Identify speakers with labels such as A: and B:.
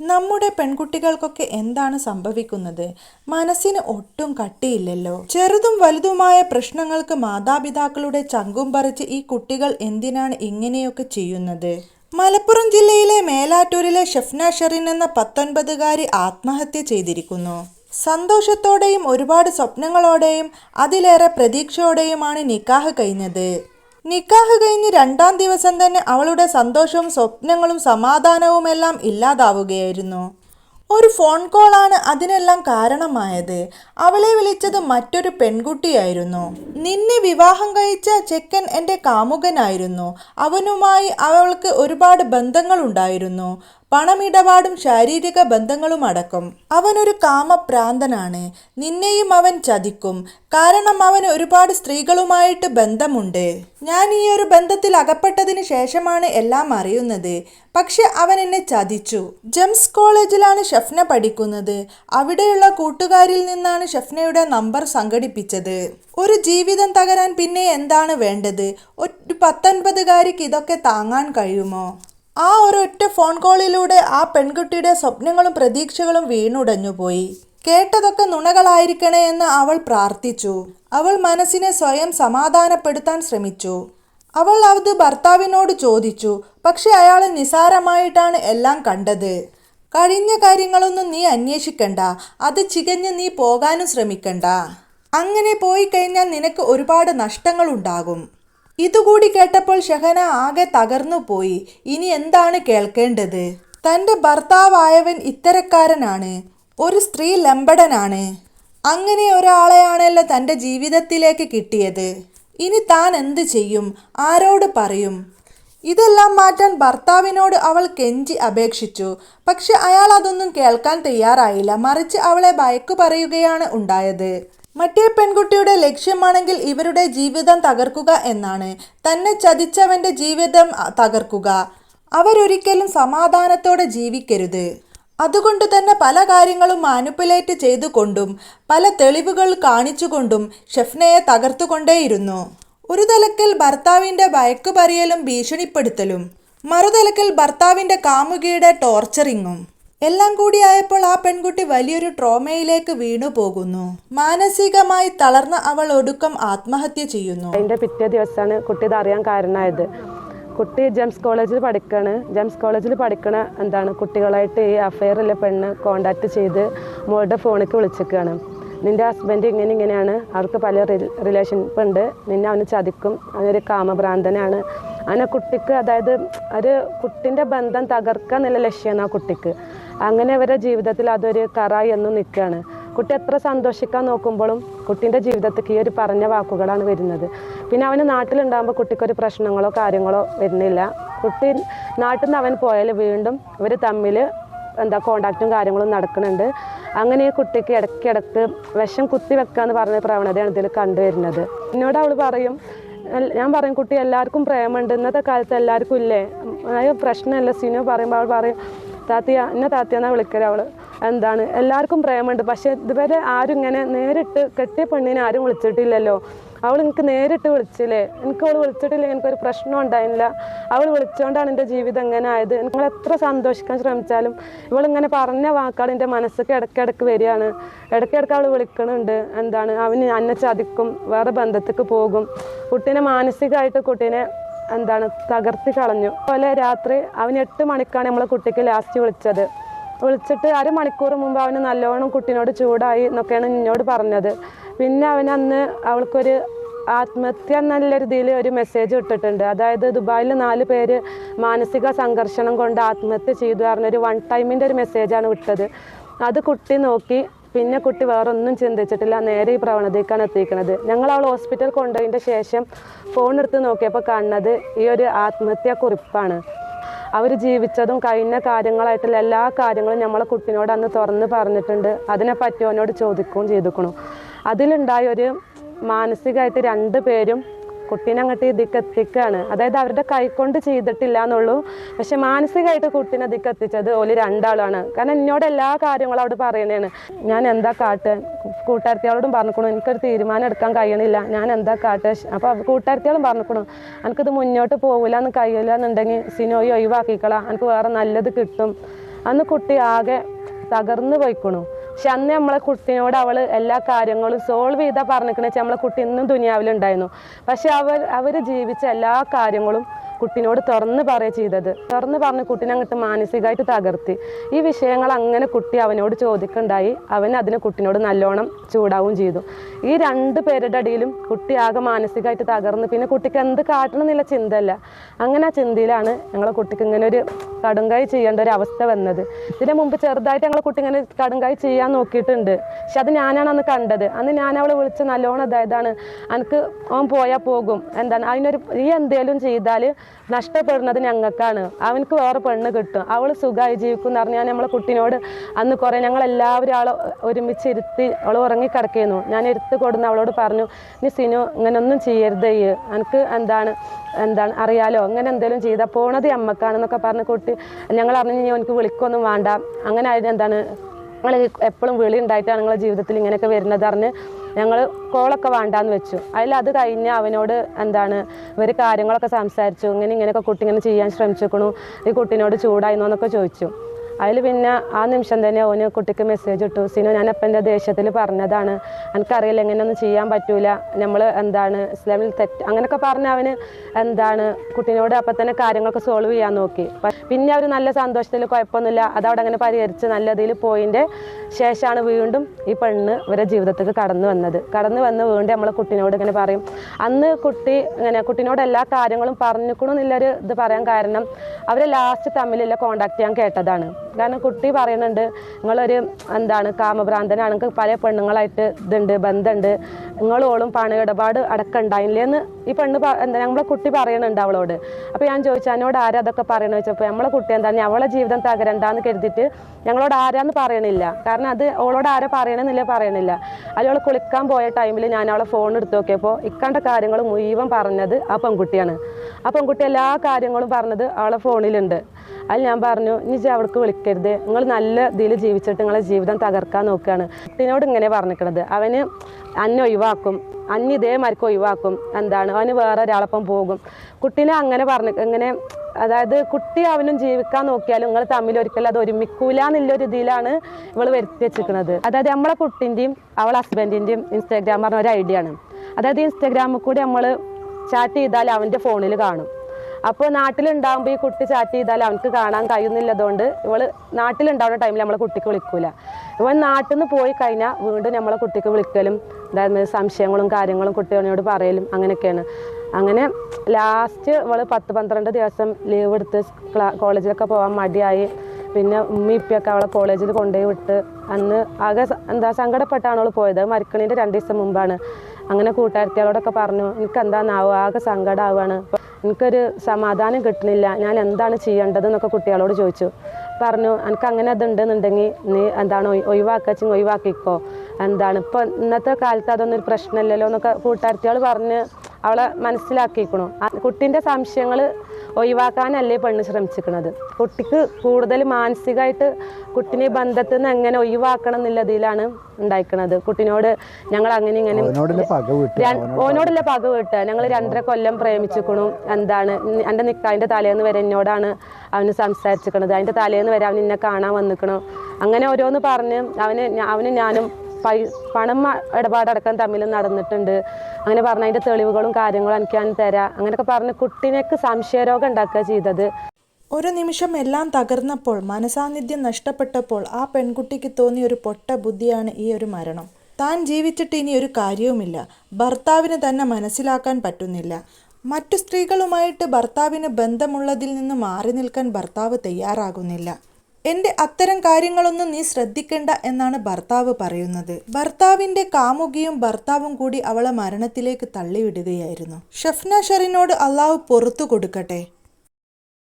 A: നമ്മുടെ പെൺകുട്ടികൾക്കൊക്കെ എന്താണ് സംഭവിക്കുന്നത്? മനസ്സിന് ഒട്ടും കട്ടിയില്ലല്ലോ. ചെറുതും വലുതുമായ പ്രശ്നങ്ങൾക്ക് മാതാപിതാക്കളുടെ ചങ്കും പറിച്ച് ഈ കുട്ടികൾ എന്തിനാണ് ഇങ്ങനെയൊക്കെ ചെയ്യുന്നത്? മലപ്പുറം ജില്ലയിലെ മേലാറ്റൂരിലെ ഷെഫ്ന ഷെറിൻ എന്ന പത്തൊൻപതുകാരി ആത്മഹത്യ ചെയ്തിരിക്കുന്നു. സന്തോഷത്തോടെയും ഒരുപാട് സ്വപ്നങ്ങളോടെയും അതിലേറെ പ്രതീക്ഷയോടെയുമാണ് നിക്കാഹ് കഴിഞ്ഞത്. നിക്കാഹ് കഴിഞ്ഞ് രണ്ടാം ദിവസം തന്നെ അവളുടെ സന്തോഷവും സ്വപ്നങ്ങളും സമാധാനവുമെല്ലാം ഇല്ലാതാവുകയായിരുന്നു. ഒരു ഫോൺ കോളാണ് അതിനെല്ലാം കാരണമായത്. അവളെ വിളിച്ചത് മറ്റൊരു പെൺകുട്ടിയായിരുന്നു. നിന്നെ വിവാഹം കഴിച്ച ചെക്കൻ എന്റെ കാമുകനായിരുന്നു. അവനുമായി അവൾക്ക് ഒരുപാട് ബന്ധങ്ങളുണ്ടായിരുന്നു. പണമിടപാടും ശാരീരിക ബന്ധങ്ങളും അടക്കം. അവനൊരു കാമപ്രാന്തനാണ്. നിന്നെയും അവൻ ചതിക്കും. കാരണം അവൻ ഒരുപാട് സ്ത്രീകളുമായിട്ട് ബന്ധമുണ്ട്. ഞാൻ ഈ ഒരു ബന്ധത്തിൽ അകപ്പെട്ടതിന് ശേഷമാണ് എല്ലാം അറിയുന്നത്. പക്ഷെ അവൻ എന്നെ ചതിച്ചു. ജെംസ് കോളേജിലാണ് ഷഫ്ന പഠിക്കുന്നത്. അവിടെയുള്ള കൂട്ടുകാരിൽ നിന്നാണ് ഷഫ്നയുടെ നമ്പർ സംഘടിപ്പിച്ചത്. ഒരു ജീവിതം തകരാൻ പിന്നെ എന്താണ് വേണ്ടത്? ഒരു പത്തൊൻപതുകാരിക്ക് ഇതൊക്കെ താങ്ങാൻ കഴിയുമോ? ആ ഒരൊറ്റ ഫോൺ കോളിലൂടെ ആ പെൺകുട്ടിയുടെ സ്വപ്നങ്ങളും പ്രതീക്ഷകളും വീണുടഞ്ഞുപോയി കേട്ടതൊക്കെ നുണകളായിരിക്കണേ എന്ന് അവൾ പ്രാർത്ഥിച്ചു. അവൾ മനസ്സിനെ സ്വയം സമാധാനപ്പെടുത്താൻ ശ്രമിച്ചു. അവൾ അത് ഭർത്താവിനോട് ചോദിച്ചു. പക്ഷെ അയാൾ നിസാരമായിട്ടാണ് എല്ലാം കണ്ടത്. കഴിഞ്ഞ കാര്യങ്ങളൊന്നും നീ അന്വേഷിക്കണ്ട. അത് ചികഞ്ഞ് നീ പോകാനും ശ്രമിക്കണ്ട. അങ്ങനെ പോയി കഴിഞ്ഞാൽ നിനക്ക് ഒരുപാട് നഷ്ടങ്ങളുണ്ടാകും. ഇതുകൂടി കേട്ടപ്പോൾ ഷഹന ആകെ തകർന്നു പോയി. ഇനി എന്താണ് കേൾക്കേണ്ടത്? തന്റെ ഭർത്താവായവൻ ഇത്തരക്കാരനാണ്. ഒരു സ്ത്രീ ലംബടനാണ്. അങ്ങനെ ഒരാളെയാണല്ലോ തന്റെ ജീവിതത്തിലേക്ക് കിട്ടിയത്. ഇനി താൻ എന്ത് ചെയ്യും? ആരോട് പറയും? ഇതെല്ലാം മാറ്റാൻ ഭർത്താവിനോട് അവൾ കെഞ്ചി അപേക്ഷിച്ചു. പക്ഷെ അയാൾ അതൊന്നും കേൾക്കാൻ തയ്യാറായില്ല. മറിച്ച് അവളെ ഭയക്കു പറയുകയാണ് ഉണ്ടായത്. മറ്റേ പെൺകുട്ടിയുടെ ലക്ഷ്യമാണെങ്കിൽ ഇവരുടെ ജീവിതം തകർക്കുക എന്നാണ്. തന്നെ ചതിച്ചവന്റെ ജീവിതം തകർക്കുക. അവരൊരിക്കലും സമാധാനത്തോടെ ജീവിക്കരുത്. അതുകൊണ്ട് തന്നെ പല കാര്യങ്ങളും മാനിപ്പുലേറ്റ് ചെയ്തുകൊണ്ടും പല തെളിവുകൾ കാണിച്ചുകൊണ്ടും ഷെഫ്നയെ തകർത്തുകൊണ്ടേയിരുന്നു. ഒരു തലക്കൽ ഭർത്താവിന്റെ ഭയക്കു പറയലും ഭീഷണിപ്പെടുത്തലും മറുതലക്കൽ ഭർത്താവിന്റെ കാമുകിയുടെ ടോർച്ചറിങ്ങും. എല്ലാം കൂടിയായപ്പോൾ ആ പെൺകുട്ടി വലിയൊരു ട്രോമയിലേക്ക് വീണു പോകുന്നു. മാനസികമായി തളർന്ന അവൾ ഒടുക്കം ആത്മഹത്യ ചെയ്യുന്നു.
B: അതിന്റെ പിറ്റേ ദിവസമാണ് കുട്ടി ഇത് അറിയാൻ കാരണമായത്. കുട്ടി ജെംസ് കോളേജിൽ പഠിക്കാണ്. ജെംസ് കോളേജിൽ പഠിക്കണ എന്താണ് കുട്ടികളായിട്ട് ഈ അഫയറിലെ പെണ്ണ് കോണ്ടാക്ട് ചെയ്ത് മോളുടെ ഫോണിലേക്ക് വിളിച്ചിരിക്കുകയാണ്. നിന്റെ ഹസ്ബൻഡ് ഇങ്ങനെ ഇങ്ങനെയാണ്. അവർക്ക് പല റിലേഷൻഷിപ്പ് ഉണ്ട്. നിന്നെ അവന് ചതിക്കും. അവനൊരു കാമഭ്രാന്തനാണ്. അങ്ങനെ കുട്ടിക്ക് അതായത് ഒരു കുട്ടിന്റെ ബന്ധം തകർക്കുക എന്നുള്ള ലക്ഷ്യമാണ് ആ കുട്ടിക്ക്. അങ്ങനെ അവരുടെ ജീവിതത്തിൽ അതൊരു കറായി എന്ന് നിൽക്കുകയാണ്. കുട്ടി എത്ര സന്തോഷിക്കാൻ നോക്കുമ്പോഴും കുട്ടീന്റെ ജീവിതത്തിലേക്ക് ഈ ഒരു പറഞ്ഞ വാക്കുകളാണ് വരുന്നത്. പിന്നെ അവന് നാട്ടിലുണ്ടാകുമ്പോൾ കുട്ടിക്കൊരു പ്രശ്നങ്ങളോ കാര്യങ്ങളോ വരുന്നില്ല. കുട്ടി നാട്ടിൽ നിന്ന് അവൻ പോയാൽ വീണ്ടും ഇവർ തമ്മിൽ എന്താ കോണ്ടാക്റ്റും കാര്യങ്ങളും നടക്കുന്നുണ്ട്. അങ്ങനെ ഈ കുട്ടിക്ക് ഇടയ്ക്കിടക്ക് വിഷം കുത്തി വെക്കാന്ന് പറഞ്ഞ പ്രവണതയാണ് ഇതിൽ കണ്ടുവരുന്നത് എന്നോട് അവൾ പറയും ഞാൻ പറയും കുട്ടി എല്ലാവർക്കും പ്രേമുണ്ട് ഇന്നത്തെ കാലത്ത് എല്ലാവർക്കും ഇല്ലേ? പ്രശ്നമല്ല. സിനു പറയുമ്പോൾ അവൾ പറയും താത്തിയ എന്നെ താത്തിയെന്നാണ് വിളിക്കൽ അവൾ. എന്താണ്? എല്ലാവർക്കും പ്രേമുണ്ട് പക്ഷെ ഇതുവരെ ആരും ഇങ്ങനെ നേരിട്ട് കെട്ടിയ പെണ്ണിനെ ആരും വിളിച്ചിട്ടില്ലല്ലോ. അവൾ എനിക്ക് നേരിട്ട് വിളിച്ചില്ലേ? എനിക്ക് അവൾ വിളിച്ചിട്ടില്ലെങ്കിൽ എനിക്കൊരു പ്രശ്നം ഉണ്ടായില്ല. അവൾ വിളിച്ചുകൊണ്ടാണ് എന്റെ ജീവിതം ഇങ്ങനെ ആയത്. നിങ്ങൾ എത്ര സന്തോഷിക്കാൻ ശ്രമിച്ചാലും ഇവളിങ്ങനെ പറഞ്ഞ വാക്കുകൾ എന്റെ മനസ്സൊക്കെ ഇടയ്ക്കിടയ്ക്ക് വരികയാണ്. ഇടയ്ക്കിടയ്ക്ക് അവൾ വിളിക്കണുണ്ട്. എന്താണ്? അവന് അന്നെ ചതിക്കും വേറെ ബന്ധത്തേക്ക് പോകും. കുട്ടീനെ മാനസികമായിട്ട് കുട്ടീനെ എന്താണ് തകർത്തി കളഞ്ഞു. അതുപോലെ രാത്രി അവൻ എട്ട് മണിക്കാണ് നമ്മളെ കുട്ടിക്ക് ലാസ്റ്റ് വിളിച്ചത്. വിളിച്ചിട്ട് അരമണിക്കൂർ മുമ്പ് അവന് നല്ലോണം കുട്ടീനോട് ചൂടായി എന്നൊക്കെയാണ് എന്നോട് പറഞ്ഞത്. പിന്നെ അവൻ അന്ന് അവൾക്കൊരു ആത്മഹത്യ എന്നുള്ള രീതിയിൽ ഒരു മെസ്സേജ് ഇട്ടിട്ടുണ്ട്. അതായത് ദുബായിൽ നാല് പേര് മാനസിക സംഘർഷണം കൊണ്ട് ആത്മഹത്യ ചെയ്തു പറഞ്ഞൊരു വൺ ടൈമിന്റെ ഒരു മെസ്സേജാണ് വിട്ടത്. അത് കുട്ടി നോക്കി പിന്നെ കുട്ടി വേറെ ഒന്നും ചിന്തിച്ചിട്ടില്ല. നേരെ ഈ പ്രവണതയ്ക്കാണ് എത്തിക്കുന്നത് ഞങ്ങൾ അവൾ ഹോസ്പിറ്റൽ കൊണ്ടുപോയതിന്റെ ശേഷം ഫോൺ എടുത്ത് നോക്കിയപ്പോൾ കാണുന്നത് ഈ ഒരു ആത്മഹത്യാ കുറിപ്പാണ്. അവർ ജീവിച്ചതും കഴിഞ്ഞ കാര്യങ്ങളായിട്ടുള്ള എല്ലാ കാര്യങ്ങളും നമ്മളെ കുട്ടിനോട് അന്ന് തുറന്ന് പറഞ്ഞിട്ടുണ്ട്. അതിനെ പറ്റിയവനോട് ചോദിക്കുകയും ചെയ്തിക്കണു അതിലുണ്ടായ ഒരു മാനസികമായിട്ട് രണ്ട് പേരും കുട്ടീനെ അങ്ങോട്ട് ഇതിക്ക് എത്തിക്കുകയാണ് അതായത് അവരുടെ കൈകൊണ്ട് ചെയ്തിട്ടില്ല എന്നുള്ളൂ. പക്ഷെ മാനസികമായിട്ട് കുട്ടീനെ ഇതിക്ക് എത്തിച്ചത് ഓൽ രണ്ടാളാണ്. കാരണം എന്നോട് എല്ലാ കാര്യങ്ങളും അവിടെ പറയണേണ്. ഞാൻ എന്താ കാട്ട്? കൂട്ടുകാരത്തികളോടും പറഞ്ഞിക്കണു. എനിക്കൊരു തീരുമാനം എടുക്കാൻ കഴിയണില്ല. ഞാൻ എന്താ കാട്ട്? അപ്പോൾ കൂട്ടുകാരത്തികളും പറഞ്ഞിക്കണു. എനിക്കിത് മുന്നോട്ട് പോകില്ല എന്ന് കഴിയില്ല എന്നുണ്ടെങ്കിൽ സിനോയി ഒഴിവാക്കിക്കളാം. എനിക്ക് വേറെ നല്ലത് കിട്ടും. അന്ന് കുട്ടി ആകെ തകർന്നു പോയിക്കണു. പക്ഷെ അന്ന് നമ്മളെ കുട്ടിനോട് അവൾ എല്ലാ കാര്യങ്ങളും സോൾവ് ചെയ്താൽ പറഞ്ഞിക്കണ വെച്ചാൽ നമ്മളെ കുട്ടി ഇന്നും ദുനിയാവിലുണ്ടായിരുന്നു. പക്ഷെ അവർ അവർ ജീവിച്ച എല്ലാ കാര്യങ്ങളും കുട്ടിനോട് തുറന്ന് പറയുക ചെയ്തത്. തുറന്ന് പറഞ്ഞ് കുട്ടീനെ അങ്ങോട്ട് മാനസികമായിട്ട് തകർത്തി. ഈ വിഷയങ്ങൾ അങ്ങനെ കുട്ടി അവനോട് ചോദിക്കുണ്ടായി. അവൻ അതിന് കുട്ടിനോട് നല്ലോണം ചൂടാവും ചെയ്തു. ഈ രണ്ട് പേരുടെ അടിയിലും കുട്ടി ആകെ മാനസികമായിട്ട് തകർന്ന്. പിന്നെ കുട്ടിക്ക് എന്ത് കാട്ടണം എന്നുള്ള ചിന്തയല്ല. അങ്ങനെ ആ ചിന്തയിലാണ് ഞങ്ങളെ കുട്ടിക്ക് ഇങ്ങനെ ഒരു കടുങ്കായി ചെയ്യേണ്ട ഒരു അവസ്ഥ വന്നത്. ഇതിന് മുമ്പ് ചെറുതായിട്ട് ഞങ്ങളെ കുട്ടി ഇങ്ങനെ കടുങ്കായി ചെയ്യാൻ നോക്കിയിട്ടുണ്ട്. പക്ഷെ അത് ഞാനാണ് അന്ന് കണ്ടത്. അന്ന് ഞാൻ അവളെ വിളിച്ച് നല്ലോണം അതായതാണ് എനിക്ക് അവൻ പോയാൽ പോകും. എന്താണ്? അതിനൊരു ഈ എന്തേലും ചെയ്താൽ നഷ്ടപ്പെടുന്നത് ഞങ്ങൾക്കാണ്. അവനക്ക് വേറെ പെണ്ണ് കിട്ടും. അവൾ സുഖമായി ജീവിക്കും എന്ന് പറഞ്ഞാൽ നമ്മളെ കുട്ടീനോട് അന്ന് കുറേ ഞങ്ങൾ എല്ലാവരും ആളെ ഒരുമിച്ച് ഇരുത്തി അവൾ ഉറങ്ങിക്കിടക്കുന്നു ഞാൻ എടുത്ത് കൊടുന്ന് അവളോട് പറഞ്ഞു നീ സിനു ഇങ്ങനൊന്നും ചെയ്യരുത്. എനിക്ക് എന്താണ്? എന്താണ്? അറിയാലോ. അങ്ങനെ എന്തേലും ചെയ്താൽ പോണത് അമ്മക്കാണെന്നൊക്കെ പറഞ്ഞ് കുട്ടി ഞങ്ങൾ അറിഞ്ഞു കഴിഞ്ഞാൽ എനിക്ക് വിളിക്കൊന്നും വേണ്ട. അങ്ങനെ ആയത് എന്താണ്? ഞങ്ങൾ എപ്പോഴും വിളി ഉണ്ടായിട്ടാണ് നിങ്ങളെ ജീവിതത്തിൽ ഇങ്ങനെയൊക്കെ വരുന്നത് അറിഞ്ഞ് ഞങ്ങൾ കോളൊക്കെ വേണ്ടാന്ന് വെച്ചു. അതിൽ അത് കഴിഞ്ഞ് അവനോട് എന്താണ് ഇവർ കാര്യങ്ങളൊക്കെ സംസാരിച്ചു. ഇങ്ങനെ ഇങ്ങനെയൊക്കെ കുട്ടി ഇങ്ങനെ ചെയ്യാൻ ശ്രമിച്ചേക്കണു. ഈ കുട്ടീനോട് ചൂടായിരുന്നോ എന്നൊക്കെ ചോദിച്ചു. അതിൽ പിന്നെ ആ നിമിഷം തന്നെ ഓന് കുട്ടിക്ക് മെസ്സേജ് ഇട്ടു. സിനു ഞാൻ അപ്പം എന്റെ ദേഷ്യത്തിൽ പറഞ്ഞതാണ്. എനിക്കറിയില്ല എങ്ങനെയൊന്നും ചെയ്യാൻ പറ്റൂല. നമ്മൾ എന്താണ് ഇസ്ലാമിൽ തെറ്റ് അങ്ങനെയൊക്കെ പറഞ്ഞ് അവന് എന്താണ് കുട്ടീനോട് അപ്പം തന്നെ കാര്യങ്ങളൊക്കെ സോൾവ് ചെയ്യാൻ നോക്കി. പിന്നെ അവർ നല്ല സന്തോഷത്തിൽ കുഴപ്പമൊന്നുമില്ല. അതവിടെ അങ്ങനെ പരിഹരിച്ച് നല്ല ഇതിൽ പോയിന്റെ ശേഷമാണ് വീണ്ടും ഈ പെണ്ണ് ഇവരെ ജീവിതത്തിലേക്ക് കടന്നു വന്നത്. കടന്നു വന്ന് വീണ്ടും നമ്മളെ കുട്ടിനോട് ഇങ്ങനെ പറയും. അന്ന് കുട്ടി ഇങ്ങനെ കുട്ടിനോട് എല്ലാ കാര്യങ്ങളും പറഞ്ഞിക്കണമെന്നുള്ളൊരു ഇത് പറയാൻ കാരണം അവരെ ലാസ്റ്റ് തമ്മിലുള്ള കോണ്ടാക്ട് ചെയ്യാൻ കേട്ടതാണ്. കാരണം കുട്ടി പറയുന്നുണ്ട് നിങ്ങളൊരു എന്താണ് കാമഭ്രാന്തനാണ് നിങ്ങൾക്ക് പല പെണ്ണുങ്ങളായിട്ട് ഇതുണ്ട് ബന്ധമുണ്ട്. നിങ്ങളോളും പണ ഇടപാട് അടക്കം ഉണ്ടായില്ലേ എന്ന് ഈ പെണ്ണ് എന്താ നമ്മളെ കുട്ടി പറയുന്നുണ്ട് അവളോട്. അപ്പോൾ ഞാൻ ചോദിച്ചു എന്നോട് ആരാ അതൊക്കെ പറയണമെന്ന് വെച്ചപ്പോൾ നമ്മളെ കുട്ടി എന്താണ് അവളെ ജീവിതം തകരണ്ടാന്ന് കരുതിയിട്ട് ഞങ്ങളോട് ആരാന്ന് പറയണില്ല. അത് അവളോട് ആരെ പറയണമെന്നില്ല പറയണില്ല. അതിൽ കുളിക്കാൻ പോയ ടൈമിൽ ഞാൻ അവളെ ഫോൺ എടുത്ത് നോക്കിയപ്പോൾ ഇക്കണ്ട കാര്യങ്ങൾ മുഴുവൻ പറഞ്ഞത് ആ പെൺകുട്ടിയാണ്. ആ പെൺകുട്ടി എല്ലാ കാര്യങ്ങളും പറഞ്ഞത് അവളെ ഫോണിലുണ്ട് അതിൽ ഞാൻ പറഞ്ഞു ഇനി ഇജ്ജ് അവിടേക്ക് വിളിക്കരുത്. നിങ്ങൾ നല്ല ഇതിൽ ജീവിച്ചിട്ട് നിങ്ങളെ ജീവിതം തകർക്കാൻ നോക്കുകയാണ് കുട്ടീനോട് ഇങ്ങനെ പറഞ്ഞിരിക്കണത് അവന് അന്നെ ഒഴിവാക്കും. അന്ന് ഇതേമാർക്ക് ഒഴിവാക്കും. എന്താണ്? അവന് വേറെ ഒരാളൊപ്പം പോകും. കുട്ടീനെ അങ്ങനെ പറഞ്ഞു ഇങ്ങനെ അതായത് കുട്ടി അവനും ജീവിക്കാൻ നോക്കിയാലും നിങ്ങൾ തമ്മിൽ ഒരിക്കലും അത് ഒരുമിക്കൂല എന്നുള്ളൊരു ഇതിലാണ് ഇവൾ വരുത്തി വെച്ചിരിക്കുന്നത്. അതായത് നമ്മളെ കുട്ടിന്റെയും അവളെ ഹസ്ബൻഡിന്റെയും ഇൻസ്റ്റാഗ്രാം പറഞ്ഞ ഒരു ഐഡിയ ആണ്. അതായത് ഇൻസ്റ്റാഗ്രാമിൽ കൂടി നമ്മൾ ചാറ്റ് ചെയ്താൽ അവന്റെ ഫോണിൽ കാണും. അപ്പോൾ നാട്ടിലുണ്ടാകുമ്പോൾ ഈ കുട്ടി ചാറ്റ് ചെയ്താൽ അവനക്ക് കാണാൻ കഴിയുന്നില്ലതുകൊണ്ട് ഇവൾ നാട്ടിലുണ്ടാവുന്ന ടൈമിൽ നമ്മളെ കുട്ടിക്ക് വിളിക്കൂല. ഇവൻ നാട്ടിൽ നിന്ന് പോയി കഴിഞ്ഞാൽ വീണ്ടും നമ്മളെ കുട്ടിക്ക് വിളിക്കലും അതായത് സംശയങ്ങളും കാര്യങ്ങളും കുട്ടികളോട് പറയലും അങ്ങനെയൊക്കെയാണ്. അങ്ങനെ ലാസ്റ്റ് അവൾ പത്ത് പന്ത്രണ്ട് ദിവസം ലീവ് എടുത്ത് കോളേജിലൊക്കെ പോകാൻ മടിയായി. പിന്നെ ഉമ്മി ഇപ്പൊക്കെ അവളെ കോളേജിൽ കൊണ്ടുപോയി വിട്ട് അന്ന് ആകെ എന്താ സങ്കടപ്പെട്ടാണ് അവൾ പോയത്. മരിക്കണീന്റെ രണ്ട് ദിവസം മുമ്പാണ്. അങ്ങനെ കൂട്ടുകാരത്തികളോടൊക്കെ പറഞ്ഞു എനിക്ക് എന്താണെന്നാവും ആകെ സങ്കടമാവുകയാണ് എനിക്കൊരു സമാധാനം കിട്ടണില്ല. ഞാൻ എന്താണ് ചെയ്യേണ്ടതെന്നൊക്കെ കുട്ടികളോട് ചോദിച്ചു. പറഞ്ഞു എനിക്ക് അങ്ങനെ അതുണ്ടെന്നുണ്ടെങ്കിൽ നീ എന്താണ് ഒഴിവാക്കച്ചെങ്കിൽ ഒഴിവാക്കിക്കോ. എന്താണ്? ഇപ്പോൾ ഇന്നത്തെ കാലത്ത് അതൊന്നും ഒരു പ്രശ്നമില്ലല്ലോ എന്നൊക്കെ കൂട്ടുകാരത്തികൾ പറഞ്ഞ് അവളെ മനസ്സിലാക്കിക്കണു കുട്ടിന്റെ സംശയങ്ങൾ ഒഴിവാക്കാനല്ലേ പെണ്ണ് ശ്രമിച്ചിരിക്കുന്നത് കുട്ടിക്ക് കൂടുതൽ മാനസികമായിട്ട് കുട്ടിനെ ബന്ധത്തിൽ നിന്ന് എങ്ങനെ ഒഴിവാക്കണം എന്നുള്ളതിലാണ് ഉണ്ടായിക്കണത്. കുട്ടിനോട് ഞങ്ങൾ അങ്ങനെ ഇങ്ങനെ ഓനോടുള്ള പക വിട്ട്. ഞങ്ങൾ രണ്ടര കൊല്ലം പ്രേമിച്ചിക്കണു എന്താണ്? എന്റെ നിക്കാവിന്റെ തലേന്ന് വരെ എന്നോടാണ് അവന് സംസാരിച്ചിരിക്കുന്നത് അതിന്റെ തലേന്ന് വരെ അവൻ എന്നെ കാണാൻ വന്നിക്കണു. അങ്ങനെ ഓരോന്ന് പറഞ്ഞ് അവന് അവന് ഞാനും പൈ പണം ഇടപാടടക്കം തമ്മിൽ നടന്നിട്ടുണ്ട്. അങ്ങനെ പറഞ്ഞ അതിന്റെ തെളിവുകളും കാര്യങ്ങളും എനിക്ക് ഞാൻ തരാം. അങ്ങനെയൊക്കെ പറഞ്ഞ് കുട്ടീനേക്ക് സംശയരോഗം ഉണ്ടാക്കുക ചെയ്തത്.
A: ഒരു നിമിഷം എല്ലാം തകർന്നപ്പോൾ മനസാന്നിധ്യം നഷ്ടപ്പെട്ടപ്പോൾ ആ പെൺകുട്ടിക്ക് തോന്നിയ ഒരു പൊട്ട ബുദ്ധിയാണ് ഈ ഒരു മരണം. താൻ ജീവിച്ചിട്ട് ഇനി ഒരു കാര്യവുമില്ല. ഭർത്താവിന് തന്നെ മനസ്സിലാക്കാൻ പറ്റുന്നില്ല. മറ്റു സ്ത്രീകളുമായിട്ട് ഭർത്താവിന് ബന്ധമുള്ളതിൽ നിന്ന് മാറി നിൽക്കാൻ ഭർത്താവ് തയ്യാറാകുന്നില്ല. എന്റെ അത്തരം കാര്യങ്ങളൊന്നും നീ ശ്രദ്ധിക്കണ്ട എന്നാണ് ഭർത്താവ് പറയുന്നത്. ഭർത്താവിന്റെ കാമുകിയും ഭർത്താവും കൂടി അവളെ മരണത്തിലേക്ക് തള്ളിവിടുകയായിരുന്നു. ഷഫ്ന ഷെറിനോട് അള്ളാഹു പുറത്തു കൊടുക്കട്ടെ.